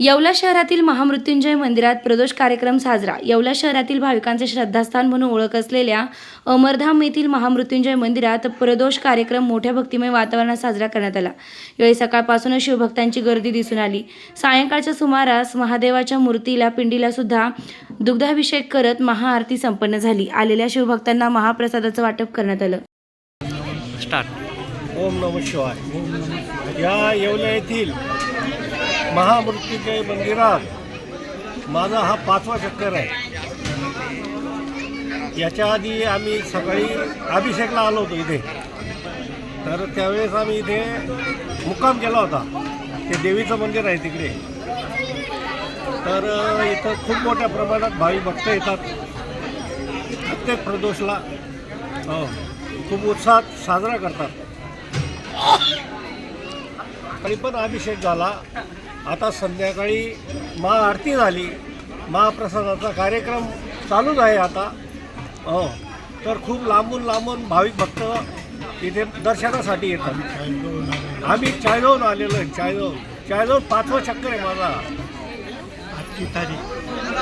येवला शहरातील महामृत्युंजय मंदिरात प्रदोष कार्यक्रम साजरा. येवला शहरातील भाविकांचे श्रद्धास्थान म्हणून ओळख असलेल्या अमरधाम येथील महामृत्युंजय मंदिरात प्रदोष कार्यक्रम मोठ्या भक्तिमय वातावरणात साजरा करण्यात आला. यावेळी सकाळपासूनच शिवभक्तांची गर्दी दिसून आली. सायंकाळच्या सुमारास महादेवाच्या मूर्तीला पिंडीला सुद्धा दुग्धाभिषेक करत महाआरती संपन्न झाली. आलेल्या शिवभक्तांना महाप्रसादाचं वाटप करण्यात आलं. ओम नम शिवाय. या येवल्या येथील महामृत्युंजय मंदिरात माझा हा पाचवा चक्कर आहे. याच्या आधी आम्ही सकाळी अभिषेकला आलो होतो इथे. तर त्यावेळेस आम्ही इथे मुक्काम केला होता. ते देवीचं मंदिर आहे तिकडे. तर इथं खूप मोठ्या प्रमाणात भावी भक्त येतात. प्रत्येक प्रदोषला हो खूप उत्साहात साजरा करतात. तरी पण अभिषेक झाला. आता संध्याकाळी महाआरती झाली. महाप्रसादाचा कार्यक्रम चालूच आहे आता. हो. तर खूप लांबून लांबून भाविक भक्त इथे दर्शनासाठी येतात. आम्ही चाळगावून आलेलो आहे. चाळगाव चाळगाव पाचवा चक्कर आहे माझा. आजची तारीख.